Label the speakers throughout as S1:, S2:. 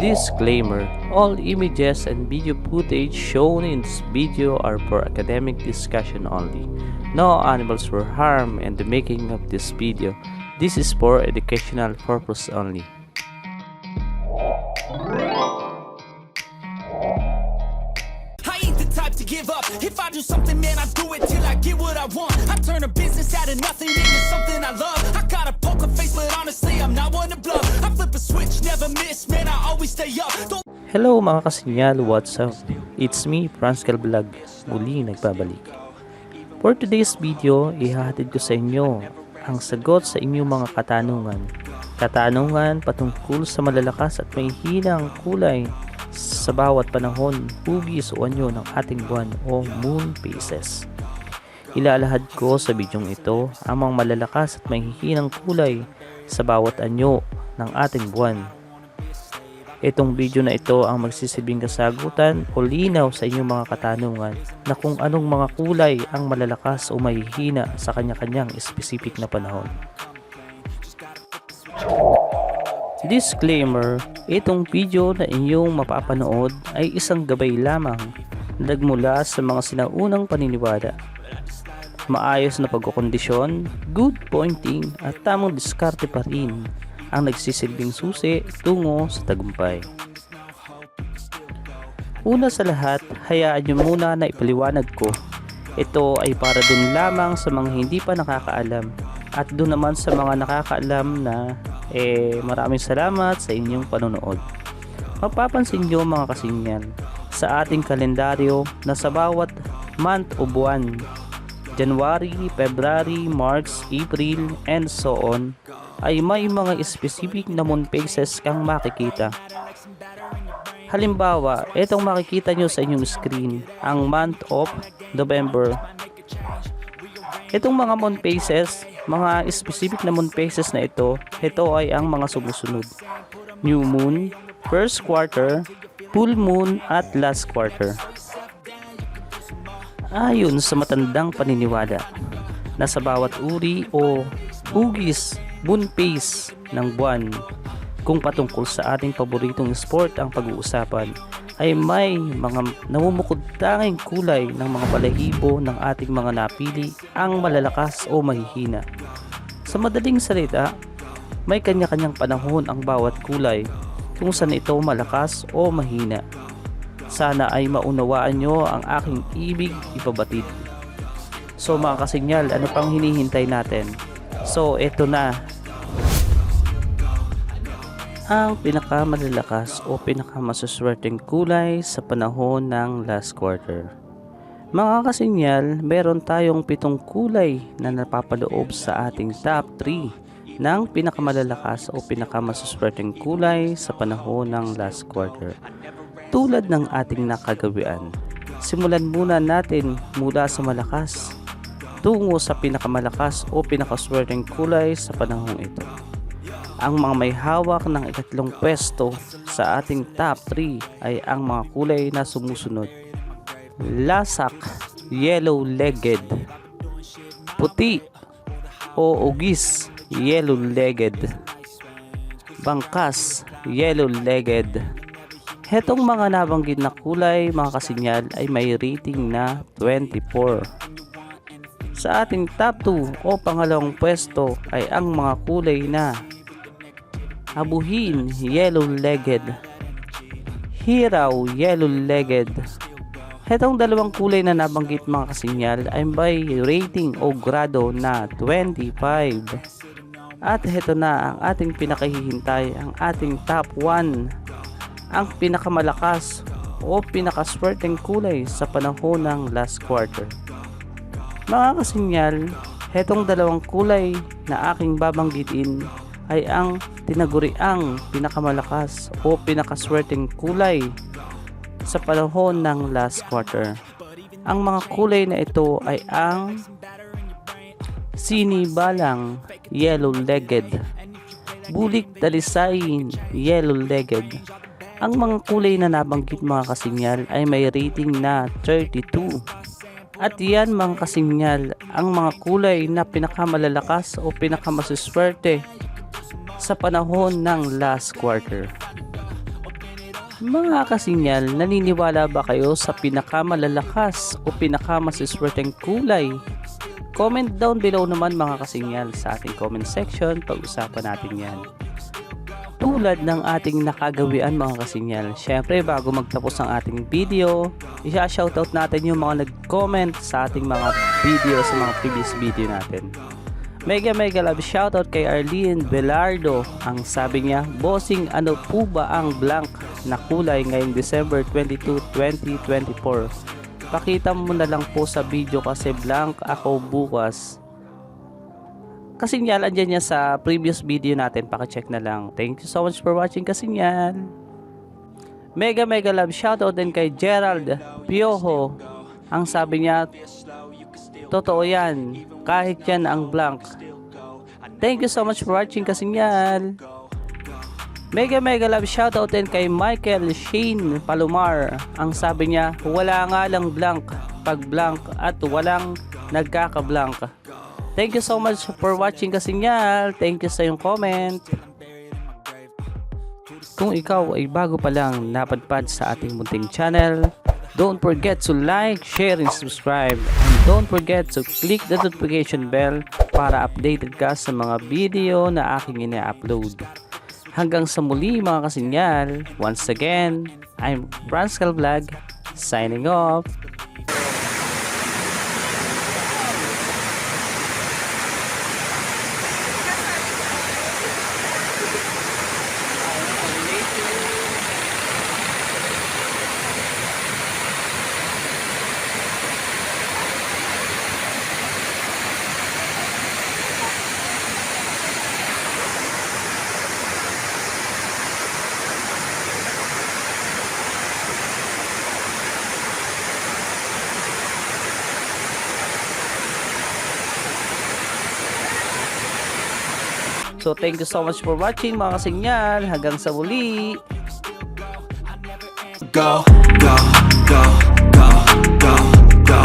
S1: Disclaimer All images and video footage shown in this video are for academic discussion only. No animals were harmed in the making of this video. This is for educational purpose only.
S2: To give up. If I do something, man, I do it till I get what I want. I turn a business out of nothing into something I love. I got a poker face, but honestly, I'm not one to bluff. I flip a switch, never miss, man, I always stay up. Don't
S1: Hello mga kasinyal, what's up? It's me, Franskal Vlog, muli nagbabalik. For today's video, ihahatid ko sa inyo ang sagot sa inyong mga katanungan. Katanungan patungkol sa malalakas at may hinang kulay sa bawat panahon, hugis o anyo ng ating buwan o moon phases. Ilalahad ko sa bidyong ito ang mga malalakas at may hinang kulay sa bawat anyo ng ating buwan Itong video na ito ang magsisilbing kasagutan o linaw sa inyong mga katanungan na kung anong mga kulay ang malalakas o mahihina sa kanya-kanyang specific na panahon. Disclaimer, itong video na inyong mapapanood ay isang gabay lamang na nagmula sa mga sinaunang paniniwala. Maayos na pagkukondisyon, good pointing at tamang diskarte pa rin ang nagsisilbing susi tungo sa tagumpay. Una sa lahat, hayaan nyo muna na ipaliwanag ko. Ito ay para dun lamang sa mga hindi pa nakakaalam at dun naman sa mga nakakaalam na eh maraming salamat sa inyong panonood. Mapapansin nyo mga kasinyan sa ating kalendaryo na sa bawat month o buwan January, February, March, April, and so on ay may mga specific na moon phases kang makikita. Halimbawa, itong makikita nyo sa inyong screen, ang month of November. Itong mga moon phases, mga specific na moon phases na ito, ito ay ang mga sumusunod. New moon, first quarter, full moon, at last quarter. Ayon sa matandang paniniwala na sa bawat uri o hugis moon phase ng buwan kung patungkol sa ating paboritong sport ang pag-uusapan ay may mga namumukod tanging kulay ng mga balahibo ng ating mga napili ang malalakas o mahihina. Sa madaling salita, may kanya-kanyang panahon ang bawat kulay kung saan ito malakas o mahina. Sana ay maunawaan nyo ang aking ibig ipabatid. So mga kasinyal, ano pang hinihintay natin? So ito na. Ang pinakamalalakas o pinakamasaswerteng kulay sa panahon ng last quarter. Mga kasinyal, meron tayong pitong kulay na napapaloob sa ating top 3 ng pinakamalalakas o pinakamasaswerteng kulay sa panahon ng last quarter. Tulad ng ating nakagawian, simulan muna natin mula sa malakas tungo sa pinakamalakas o pinakaswerteng kulay sa panahong ito. Ang mga may hawak ng ikatlong pwesto sa ating top 3 ay ang mga kulay na sumusunod. Lasak, yellow-legged. Puti o ugis, yellow-legged. Bangkas, yellow-legged. Hetong mga nabanggit na kulay mga kasinyal ay may rating na 24. Sa ating top 2 o pangalawang pwesto ay ang mga kulay na Abuhin, yellow-legged. Hiraw, yellow-legged. Hetong dalawang kulay na nabanggit mga kasinyal ay may rating o grado na 25. At heto na ang ating pinakahihintay, ang ating top 1. Ang pinakamalakas o pinakaswerteng kulay sa panahon ng last quarter. Mga kasinyal, hetong dalawang kulay na aking babanggitin ay ang tinaguriang pinakamalakas o pinakaswerteng kulay sa panahon ng last quarter. Ang mga kulay na ito ay ang Sinibalang, yellow-legged. Bulik dalisain, yellow-legged. Ang mga kulay na nabanggit mga kasinyal ay may rating na 32. At yan mga kasinyal, ang mga kulay na pinakamalalakas o pinakamasuswerte sa panahon ng last quarter. Mga kasinyal, naniniwala ba kayo sa pinakamalalakas o pinakamasiswerteng kulay? Comment down below naman mga kasinyal sa ating comment section, pag-usapan natin yan. Tulad ng ating nakagawian mga kasinyal, syempre bago magtapos ang ating video, isa-shoutout natin yung mga nag-comment sa ating mga video sa mga previous video natin. Mega mega love shoutout kay Arlene Velardo. Ang sabi niya, Bossing ano po ba ang blank na kulay ngayong December 22, 2024? Pakita mo na lang po sa video kasi blank ako bukas. Kasinyal, andyan niya sa previous video natin. Pakicheck na lang. Thank you so much for watching Kasinyal. Mega mega love shoutout din kay Gerald Piojo. Ang sabi niya, totoo yan. Kahit yan ang blank. Thank you so much for watching Kasinyal. Mega mega love shoutout din kay Michael Shane Palomar. Ang sabi niya, wala nga lang blank pag blank at walang nagkaka-blank. Thank you so much for watching Kasinyal. Thank you sa iyong comment. Kung ikaw ay bago pa lang napadpad sa ating munting channel, don't forget to like, share, and subscribe. And don't forget to click the notification bell para updated ka sa mga video na aking ina-upload. Hanggang sa muli mga kasinyal, once again, I'm Branscal Vlog, signing off. So thank you so much for watching mga kasinyal. Hanggang sa muli.
S2: Go, go, go, go, go, go,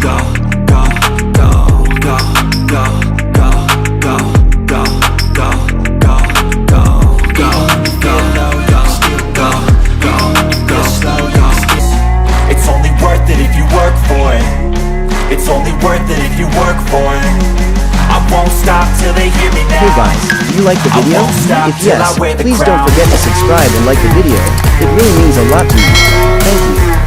S2: go, go, go, go, go.
S3: It's only worth it if you work for it. I won't stop till they hear me now.
S4: Hey guys, do you like the video? If yes, please don't forget to subscribe and like the video. It really means a lot to me. Thank you.